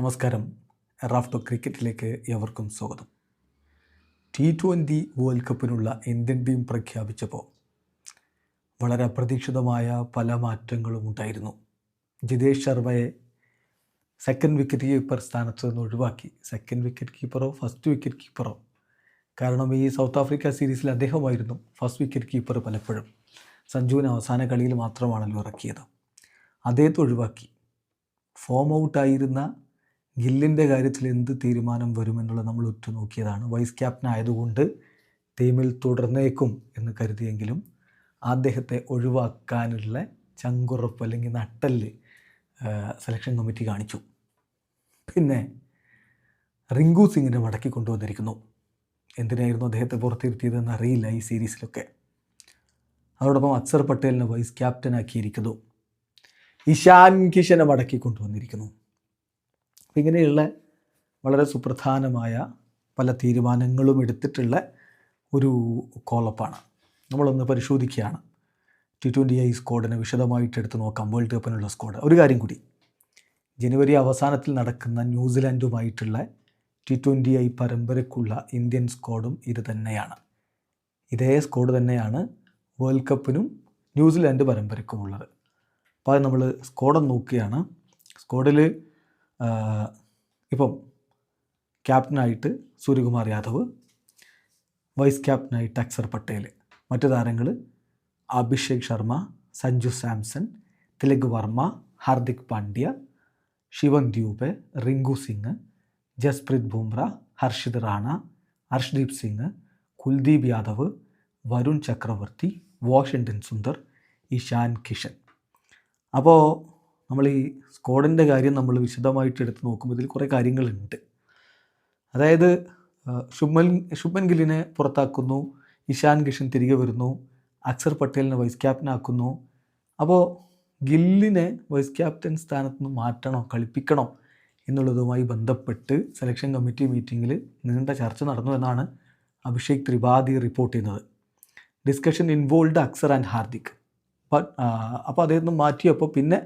നമസ്കാരം. റാഫ്റ്റോ ക്രിക്കറ്റിലേക്ക് ഏവർക്കും സ്വാഗതം. ടി ട്വന്റി വേൾഡ് കപ്പിനുള്ള ഇന്ത്യൻ ടീം പ്രഖ്യാപിച്ചപ്പോൾ വളരെ അപ്രതീക്ഷിതമായ പല മാറ്റങ്ങളും ഉണ്ടായിരുന്നു. ജിതേഷ് ശർമ്മയെ സെക്കൻഡ് വിക്കറ്റ് കീപ്പർ സ്ഥാനത്ത് നിന്ന് ഒഴിവാക്കി. സെക്കൻഡ് വിക്കറ്റ് കീപ്പറോ ഫസ്റ്റ് വിക്കറ്റ് കീപ്പറോ കാരണം ഈ സൗത്ത് ആഫ്രിക്ക സീരീസിൽ അദ്ദേഹമായിരുന്നു ഫസ്റ്റ് വിക്കറ്റ് കീപ്പർ പലപ്പോഴും. സഞ്ജുവിന് അവസാന കളിയിൽ മാത്രമാണല്ലോ ഇറക്കിയത്. അദ്ദേഹത്തെ ഒഴിവാക്കി? ഫോം ഔട്ടായിരുന്ന ഗില്ലിന്റെ കാര്യത്തിൽ എന്ത് തീരുമാനം വരുമെന്നുള്ളത് നമ്മൾ ഉറ്റുനോക്കിയതാണ്. വൈസ് ക്യാപ്റ്റൻ ആയതുകൊണ്ട് ടീമിൽ തുടർന്നേക്കും എന്ന് കരുതിയെങ്കിലും അദ്ദേഹത്തെ ഒഴിവാക്കാനുള്ള ചങ്കുറപ്പ് അല്ലെങ്കിൽ നട്ടൽ സെലക്ഷൻ കമ്മിറ്റി കാണിച്ചു. പിന്നെ റിങ്കു സിംഗിനെ മടക്കി കൊണ്ടുവന്നിരിക്കുന്നു. എന്തിനായിരുന്നു അദ്ദേഹത്തെ പുറത്തിരുത്തിയതെന്ന് അറിയില്ല ഈ സീരീസിലൊക്കെ. അതോടൊപ്പം അക്സർ പട്ടേലിനെ വൈസ് ക്യാപ്റ്റനാക്കിയിരിക്കുന്നു ഇഷാൻ കിഷനെ മടക്കി കൊണ്ടുവന്നിരിക്കുന്നു. അപ്പം ഇങ്ങനെയുള്ള വളരെ സുപ്രധാനമായ പല തീരുമാനങ്ങളും എടുത്തിട്ടുള്ള ഒരു കോളപ്പാണ് നമ്മളൊന്ന് പരിശോധിക്കുകയാണ്. ടി ട്വന്റി ഐ സ്ക്വാഡിനെ വിശദമായിട്ട് എടുത്ത് നോക്കാം. വേൾഡ് കപ്പിനുള്ള സ്ക്വാഡ് ഒരു കാര്യം കൂടി. ജനുവരി അവസാനത്തിൽ നടക്കുന്ന ന്യൂസിലാൻഡുമായിട്ടുള്ള ടി ട്വന്റി ഐ പരമ്പരയ്ക്കുള്ള ഇന്ത്യൻ സ്ക്വാഡും ഇത് തന്നെയാണ്. ഇതേ സ്ക്വാഡ് തന്നെയാണ് വേൾഡ് കപ്പിനും ന്യൂസിലാൻഡ് പരമ്പരയ്ക്കുമുള്ളത് അപ്പോൾ അത് നമ്മൾ സ്ക്വാഡ് നോക്കുകയാണ്. സ്ക്വാഡിൽ ഇപ്പം ക്യാപ്റ്റനായിട്ട് സൂര്യകുമാർ യാദവ് വൈസ് ക്യാപ്റ്റനായിട്ട് അക്സർ പട്ടേൽ മറ്റു താരങ്ങൾ അഭിഷേക് ശർമ്മ സഞ്ജു സാംസൺ തിലക് വർമ്മ ഹാർദിക് പാണ്ഡ്യ ശിവൻ ദ്യൂബെ റിങ്കു സിംഗ് ജസ്പ്രീത് ബുംറ ഹർഷിത് റാണ ഹർഷ്ദീപ് സിംഗ് കുൽദീപ് യാദവ് വരുൺ ചക്രവർത്തി വാഷിങ്ടൺ സുന്ദർ ഇഷാൻ കിഷൻ. അപ്പോൾ നമ്മൾ ഈ സ്ക്വാഡിന്റെ കാര്യം നമ്മൾ വിശദമായിട്ട് എടുത്ത് നോക്കുമ്പോൾ ഇതിൽ കുറേ കാര്യങ്ങളുണ്ട്. അതായത് ശുഭൻ ശുഭൻ ഗില്ലിനെ പുറത്താക്കുന്നു ഇഷാൻ കിഷൻ തിരികെ വരുന്നു അക്സർ പട്ടേലിനെ വൈസ് ക്യാപ്റ്റനാക്കുന്നു അപ്പോൾ ഗില്ലിനെ വൈസ് ക്യാപ്റ്റൻ സ്ഥാനത്ത് നിന്ന് മാറ്റണോ കളിപ്പിക്കണോ എന്നുള്ളതുമായി ബന്ധപ്പെട്ട് സെലക്ഷൻ കമ്മിറ്റി മീറ്റിങ്ങിൽ നീണ്ട ചർച്ച നടന്നു എന്നാണ് അഭിഷേക് ത്രിപാഠി റിപ്പോർട്ട് ചെയ്യുന്നത്. Discussion involve Axar and Hardik. അപ്പം അപ്പോൾ അദ്ദേഹത്തിന് മാറ്റിയപ്പോൾ പിന്നെ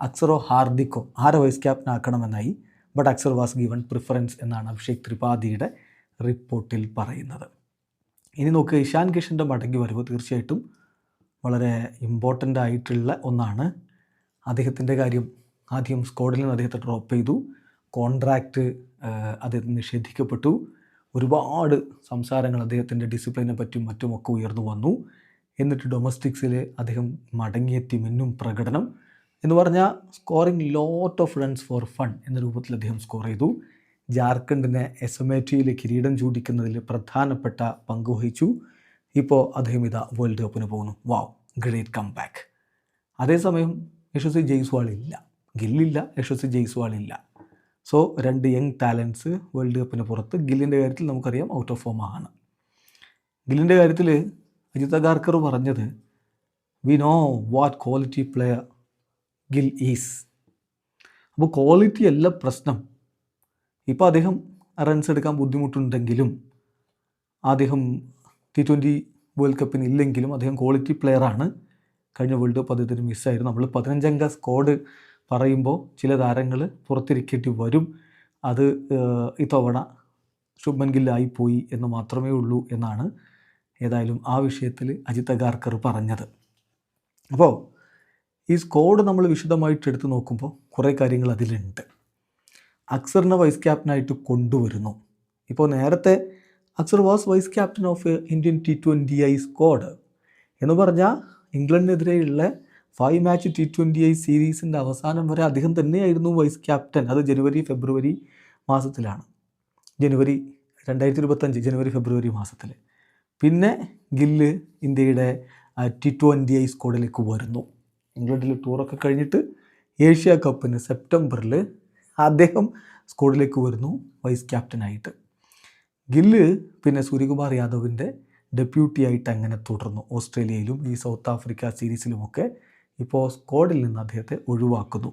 അക്സറോ ഹാർദിക്കോ ആരെ vice captain ആക്കണമെന്നായി but Axar was given preference എന്നാണ് അഭിഷേക് ത്രിപാഠിയുടെ റിപ്പോർട്ടിൽ പറയുന്നത്. ഇനി നോക്കുക ഇഷാൻ കിഷന്റെ മടങ്ങി വരവ് തീർച്ചയായിട്ടും വളരെ ഇമ്പോർട്ടന്റ് ആയിട്ടുള്ള ഒന്നാണ്. അദ്ദേഹത്തിന്റെ കാര്യം ആദ്യം സ്ക്വാഡിൽ നിന്ന് അദ്ദേഹത്തെ ഡ്രോപ്പ് ചെയ്തു. കോൺട്രാക്റ്റ് അദ്ദേഹത്തിന് നിഷേധിക്കപ്പെട്ടു. ഒരുപാട് സംസാരങ്ങൾ അദ്ദേഹത്തിന്റെ ഡിസിപ്ലിനെ പറ്റും മറ്റുമൊക്കെ ഉയർന്നു വന്നു. എന്നിട്ട് ഡൊമസ്റ്റിക്സിൽ അദ്ദേഹം മടങ്ങിയെത്തി മിന്നും പ്രകടനം എന്ന് പറഞ്ഞാൽ scoring lot of runs for fun എന്ന രൂപത്തിൽ അദ്ദേഹം സ്കോർ ചെയ്തു. ജാർഖണ്ഡിനെ എസ് എം എ ടിയിലെ കിരീടം ചൂടിക്കുന്നതിൽ പ്രധാനപ്പെട്ട പങ്ക് വഹിച്ചു. ഇപ്പോൾ അദ്ദേഹം ഇതാ വേൾഡ് കപ്പിന് പോകുന്നു. വാവ് ഗ്രേറ്റ് കം ബാക്ക് അതേസമയം യശസ്വി ജയ്സ്വാൾ ഇല്ല. ഗില്ലില്ല യശസ്വി ജയ്സ്വാൾ ഇല്ല. സോ രണ്ട് യങ് ടാലൻസ് വേൾഡ് കപ്പിന് പുറത്ത് ഗില്ലിന്റെ കാര്യത്തിൽ നമുക്കറിയാം ഔട്ട് ഓഫ് ഫോം ആണ്. ഗില്ലിന്റെ കാര്യത്തിൽ അജിത് അഗാർക്കർ പറഞ്ഞത് we know what quality player Gill is. അപ്പോൾ ക്വാളിറ്റി അല്ല പ്രശ്നം. ഇപ്പോൾ അദ്ദേഹം റൺസ് എടുക്കാൻ ബുദ്ധിമുട്ടുണ്ടെങ്കിലും അദ്ദേഹം ടി ട്വന്റി വേൾഡ് കപ്പിന് ഇല്ലെങ്കിലും അദ്ദേഹം ക്വാളിറ്റി പ്ലെയറാണ് കഴിഞ്ഞ വേൾഡ് കപ്പ് അദ്ദേഹത്തിന് മിസ്സായിരുന്നു നമ്മൾ പതിനഞ്ചംഗ സ്ക്വാഡ് പറയുമ്പോൾ ചില താരങ്ങൾ പുറത്തിരിക്കേണ്ടി വരും. അത് ഇത്തവണ ശുഭൻ ഗില്ലായിപ്പോയി എന്ന് മാത്രമേ ഉള്ളൂ എന്നാണ് ഏതായാലും ആ വിഷയത്തിൽ അജിത് അഗാർക്കർ പറഞ്ഞത്. അപ്പോൾ ഈ സ്കോഡ് നമ്മൾ വിശദമായിട്ട് എടുത്തു നോക്കുമ്പോൾ കുറേ കാര്യങ്ങൾ അതിലുണ്ട്. അക്സറിനെ വൈസ് ക്യാപ്റ്റനായിട്ട് കൊണ്ടുവരുന്നു. ഇപ്പോൾ നേരത്തെ Axar was vice captain of Indian T twenty I squad എന്ന് പറഞ്ഞാൽ ഇംഗ്ലണ്ടിനെതിരെയുള്ള five match T twenty I സീരീസിന്റെ അവസാനം വരെ അദ്ദേഹം തന്നെയായിരുന്നു വൈസ് ക്യാപ്റ്റൻ അത് ജനുവരി ഫെബ്രുവരി മാസത്തിലാണ്. ജനുവരി രണ്ടായിരത്തി ഇരുപത്തഞ്ച് ജനുവരി ഫെബ്രുവരി മാസത്തിൽ പിന്നെ ഗില്ല് ഇന്ത്യയുടെ ടി ട്വന്റി ഐ സ്ക്വാഡിലേക്ക് വരുന്നു. ഇംഗ്ലണ്ടിൽ ടൂറൊക്കെ കഴിഞ്ഞിട്ട് ഏഷ്യ കപ്പിന് സെപ്റ്റംബറിൽ അദ്ദേഹം സ്ക്വാഡിലേക്ക് വരുന്നു വൈസ് ക്യാപ്റ്റനായിട്ട് ഗില്ല് പിന്നെ സൂര്യകുമാർ യാദവിന്റെ ഡെപ്യൂട്ടി ആയിട്ട് അങ്ങനെ തുടർന്നു. ഓസ്ട്രേലിയയിലും ഈ സൗത്ത് ആഫ്രിക്ക സീരീസിലുമൊക്കെ ഇപ്പോൾ സ്ക്വാഡിൽ നിന്ന് അദ്ദേഹത്തെ ഒഴിവാക്കുന്നു.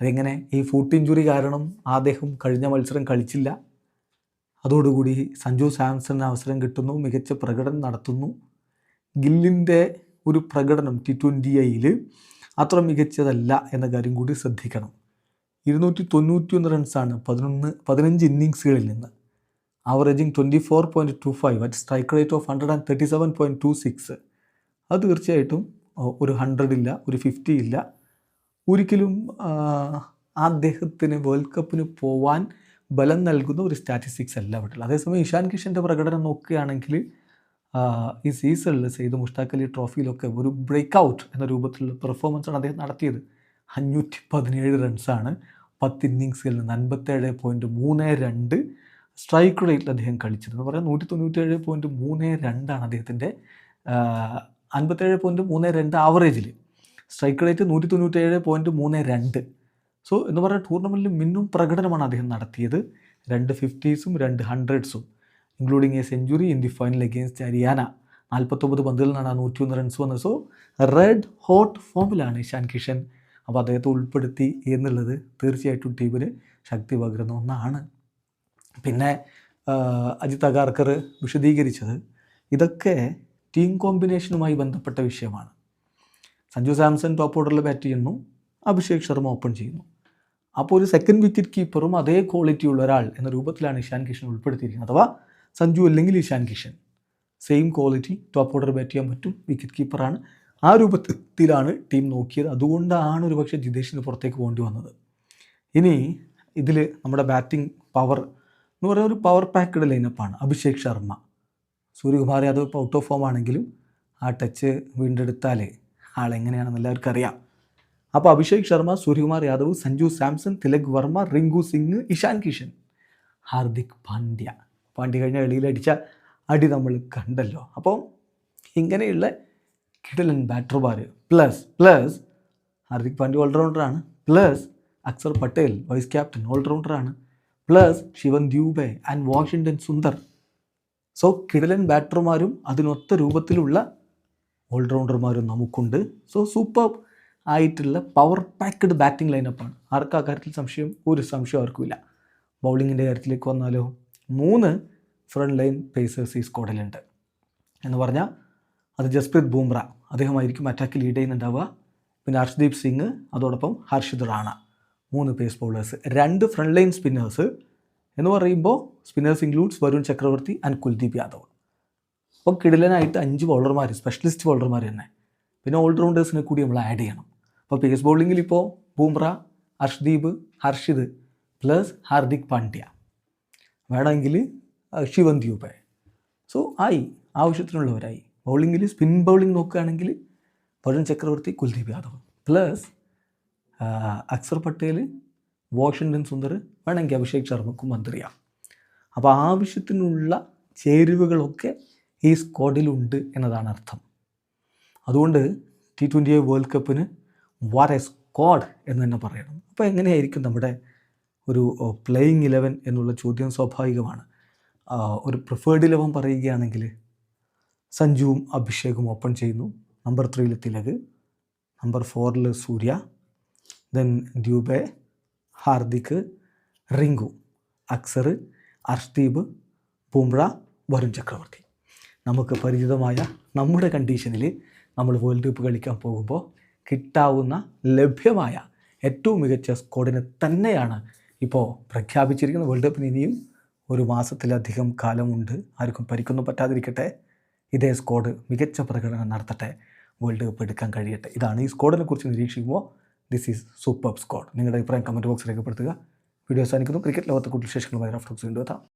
അതെങ്ങനെ? ഈ ഫുട്ട് ഇഞ്ചുറി കാരണം അദ്ദേഹം കഴിഞ്ഞ മത്സരം കളിച്ചില്ല. അതോടുകൂടി സഞ്ജു സാംസണിന് അവസരം കിട്ടുന്നു മികച്ച പ്രകടനം നടത്തുന്നു. ഗില്ലിന്റെ ഒരു പ്രകടനം ടി ട്വന്റി ഐയിൽ അത്ര മികച്ചതല്ല എന്ന കാര്യം കൂടി ശ്രദ്ധിക്കണം. ഇരുന്നൂറ്റി തൊണ്ണൂറ്റി ഒന്ന് റൺസാണ് പതിനൊന്ന് പതിനഞ്ച് ഇന്നിങ്സുകളിൽ നിന്ന്. Averaging twenty four point two five at strike rate of hundred and thirty seven point two six. അത് തീർച്ചയായിട്ടും ഒരു ഹൺഡ്രഡ് ഇല്ല ഒരു ഫിഫ്റ്റി ഇല്ല ഒരിക്കലും അദ്ദേഹത്തിന് വേൾഡ് കപ്പിന് പോവാൻ ബലം നൽകുന്ന ഒരു സ്റ്റാറ്റിസ്റ്റിക്സ് അല്ല അവിടെ അതേസമയം ഇഷാൻ കിഷന്റെ പ്രകടനം നോക്കുകയാണെങ്കിൽ ഈ സീസണിൽ സെയ്ദ് മുഷ്താഖ് അലി ട്രോഫിയിലൊക്കെ ഒരു ബ്രേക്ക് ഔട്ട് എന്ന രൂപത്തിലുള്ള പെർഫോമൻസാണ് അദ്ദേഹം നടത്തിയത്. അഞ്ഞൂറ്റി പതിനേഴ് റൺസാണ് പത്ത് ഇന്നിങ്സുകളിൽ നിന്ന് അൻപത്തേഴ് പോയിന്റ് മൂന്ന് രണ്ട് സ്ട്രൈക്ക് റേറ്റിൽ അദ്ദേഹം കളിച്ചത് എന്ന് പറയാൻ നൂറ്റി തൊണ്ണൂറ്റേഴ് പോയിന്റ് മൂന്ന് രണ്ടാണ് അദ്ദേഹത്തിന്റെ അൻപത്തേഴ് പോയിന്റ് മൂന്ന് രണ്ട് ആവറേജിൽ സ്ട്രൈക്ക് റേറ്റ് നൂറ്റി തൊണ്ണൂറ്റേഴ് പോയിന്റ് മൂന്ന് രണ്ട്. സോ എന്ന് പറഞ്ഞാൽ ടൂർണമെന്റിൽ മിന്നും പ്രകടനമാണ് അദ്ദേഹം നടത്തിയത്. രണ്ട് ഫിഫ്റ്റീസും രണ്ട് ഹൺഡ്രഡ്സും including a century in the final against Haryana നാൽപ്പത്തൊമ്പത് പന്തുകളിൽ നിന്നാണ് ആ നൂറ്റിയൊന്ന് റൺസ് വന്നത്. സോ റെഡ് ഹോട്ട് ഫോമിലാണ് ഇഷാൻ കിഷൻ. അപ്പോൾ അദ്ദേഹത്തെ ഉൾപ്പെടുത്തി എന്നുള്ളത് തീർച്ചയായിട്ടും ടീമിന് ശക്തി പകരുന്ന ഒന്നാണ്. പിന്നെ അജിത് അഗാർക്കർ വിശദീകരിച്ചത് ഇതൊക്കെ ടീം കോമ്പിനേഷനുമായി ബന്ധപ്പെട്ട വിഷയമാണ്. സഞ്ജു സാംസൺ ടോപ്പ് ഓർഡറിൽ ബാറ്റ് ചെയ്യുന്നു. അഭിഷേക് ശർമ്മ ഓപ്പൺ ചെയ്യുന്നു. അപ്പോൾ ഒരു സെക്കൻഡ് വിക്കറ്റ് കീപ്പറും അതേ ക്വാളിറ്റിയുള്ള ഒരാൾ എന്ന രൂപത്തിലാണ് ഇഷാൻ കിഷൻ ഉൾപ്പെടുത്തിയിരിക്കുന്നത്. അഥവാ സഞ്ജു അല്ലെങ്കിൽ Ishan Kishan. Same quality top order bat ചെയ്യാൻ പറ്റും വിക്കറ്റ് കീപ്പറാണ് ആ രൂപത്തിലാണ് ടീം നോക്കിയത്. അതുകൊണ്ടാണ് ഒരു പക്ഷേ ജിതേഷിന് പുറത്തേക്ക് പോകേണ്ടി വന്നത്. ഇനി ഇതിൽ നമ്മുടെ ബാറ്റിംഗ് പവർ എന്ന് പറയുന്ന ഒരു പവർ പാക്കഡ് ലൈനപ്പാണ് അഭിഷേക് ശർമ്മ. സൂര്യകുമാർ യാദവ് ഇപ്പോൾ ഔട്ട് ഓഫ് ഫോം ആണെങ്കിലും ആ ടച്ച് വീണ്ടെടുത്താൽ ആളെങ്ങനെയാണെന്ന് എല്ലാവർക്കും അറിയാം. അപ്പോൾ അഭിഷേക് ശർമ്മ സൂര്യകുമാർ യാദവ് സഞ്ജു സാംസൺ തിലക് വർമ്മ റിങ്കു സിംഗ് ഇഷാൻ കിഷൻ ഹാർദിക് പാണ്ഡ്യ. പാണ്ഡ്യ കഴിഞ്ഞ കളിയിൽ അടിച്ച അടി നമ്മൾ കണ്ടല്ലോ. അപ്പോൾ ഇങ്ങനെയുള്ള കിടലൻ ബാറ്റർമാർ plus plus Hardik Pandya ഓൾറൗണ്ടറാണ് plus Axar Patel vice captain ഓൾറൗണ്ടറാണ് plus Shivam Dube and Washington Sundar. So കിടലൻ ബാറ്റർമാരും അതിനൊത്ത രൂപത്തിലുള്ള ഓൾറൗണ്ടർമാരും നമുക്കുണ്ട്. സോ സൂപ്പർ ആയിട്ടുള്ള പവർ പാക്ക്ഡ് ബാറ്റിംഗ് ലൈനപ്പാണ് ആർക്കും ആ കാര്യത്തിൽ സംശയം? ഒരു സംശയം ആർക്കുമില്ല. ബൗളിങ്ങിന്റെ കാര്യത്തിലേക്ക് വന്നാലോ? മൂന്ന് ഫ്രണ്ട് ലൈൻ പേസേഴ്സ് ഈ സ്ക്വാഡിലുണ്ട് എന്ന് പറഞ്ഞാൽ അത് ജസ്പ്രീത് ബൂംറ അദ്ദേഹമായിരിക്കും അറ്റാക്ക് ലീഡ് ചെയ്യുന്നുണ്ടാവുക. പിന്നെ ഹർഷ്ദീപ് സിംഗ് അതോടൊപ്പം ഹർഷിത് റാണ മൂന്ന് പേസ് ബൗളേഴ്സ് രണ്ട് ഫ്രണ്ട് ലൈൻ സ്പിന്നേഴ്സ് എന്ന് പറയുമ്പോൾ spinners includes Varun Chakravarthy and Kuldeep Yadav. അപ്പോൾ കിടിലനായിട്ട് അഞ്ച് ബൗളർമാർ സ്പെഷ്യലിസ്റ്റ് ബൗളർമാർ തന്നെ. പിന്നെ ഓൾറൗണ്ടേഴ്സിനെ കൂടി നമ്മൾ ആഡ് ചെയ്യണം. അപ്പോൾ പേസ് ബൗളിങ്ങിൽ ഇപ്പോൾ ബൂംറ ഹർഷ്ദീപ് ഹർഷിത് പ്ലസ് ഹാർദിക് പാണ്ഡ്യ. വേണമെങ്കിൽ ശിവന്തി ദ്യൂബെ സോ ആയി. ആവശ്യത്തിനുള്ളവരായി. ബൗളിങ്ങിൽ സ്പിൻ ബൗളിംഗ് നോക്കുകയാണെങ്കിൽ വരുൺ ചക്രവർത്തി കുൽദീപ് യാദവ്. പ്ലസ് അക്സർ പട്ടേൽ വാഷിങ്ടൺ സുന്ദർ വേണമെങ്കിൽ അഭിഷേക് ശർമ്മക്കും മന്ത്രിയാം. അപ്പോൾ ആവശ്യത്തിനുള്ള ചേരുവകളൊക്കെ ഈ സ്ക്വാഡിലുണ്ട് എന്നതാണ് അർത്ഥം. അതുകൊണ്ട് ടി ട്വന്റി വേൾഡ് കപ്പിന് വാർ എ സ്ക്വാഡ് എന്ന് തന്നെ പറയണം. അപ്പോൾ എങ്ങനെയായിരിക്കും നമ്മുടെ ഒരു പ്ലേയിങ് ഇലവൻ എന്നുള്ള ചോദ്യം സ്വാഭാവികമാണ്. ഒരു പ്രിഫേർഡ് ഇലവൻ പറയുകയാണെങ്കിൽ സഞ്ജുവും അഭിഷേകും ഓപ്പൺ ചെയ്യുന്നു. നമ്പർ ത്രീയിൽ തിലക് നമ്പർ ഫോറിൽ സൂര്യ ദെൻ ദ്യൂബെ ഹാർദിക് റിങ്കു അക്സർ അർഷ്ദീപ് ബുംറ വരുൺ ചക്രവർത്തി. നമുക്ക് പരിചിതമായ നമ്മുടെ കണ്ടീഷനിൽ നമ്മൾ വേൾഡ് കപ്പ് കളിക്കാൻ പോകുമ്പോൾ കിട്ടാവുന്ന ലഭ്യമായ ഏറ്റവും മികച്ച സ്കോഡിനെ തന്നെയാണ് ഇപ്പോൾ പ്രഖ്യാപിച്ചിരിക്കുന്ന വേൾഡ് കപ്പിന് ഇനിയും ഒരു മാസത്തിലധികം കാലമുണ്ട്. ആർക്കും പരിക്കൊന്നും പറ്റാതിരിക്കട്ടെ. ഇതേ സ്ക്വാഡ് മികച്ച പ്രകടനം നടത്തട്ടെ. വേൾഡ് കപ്പ് എടുക്കാൻ കഴിയട്ടെ. ഇതാണ് ഈ സ്ക്വാഡിനെ കുറിച്ച് നിരീക്ഷിക്കുമ്പോൾ ദിസ് ഈസ് സൂപ്പർ സ്ക്വാഡ് നിങ്ങളുടെ അഭിപ്രായം കമന്റ് ബോക്സ് രേഖപ്പെടുത്തുക. വീഡിയോ അവസാനിക്കുന്നു. ക്രിക്കറ്റ് ലോകത്തെ കൂടുതൽ വിശേഷങ്ങളുമായി റഫ്റ്റോക്സ് വീണ്ടും എത്താം.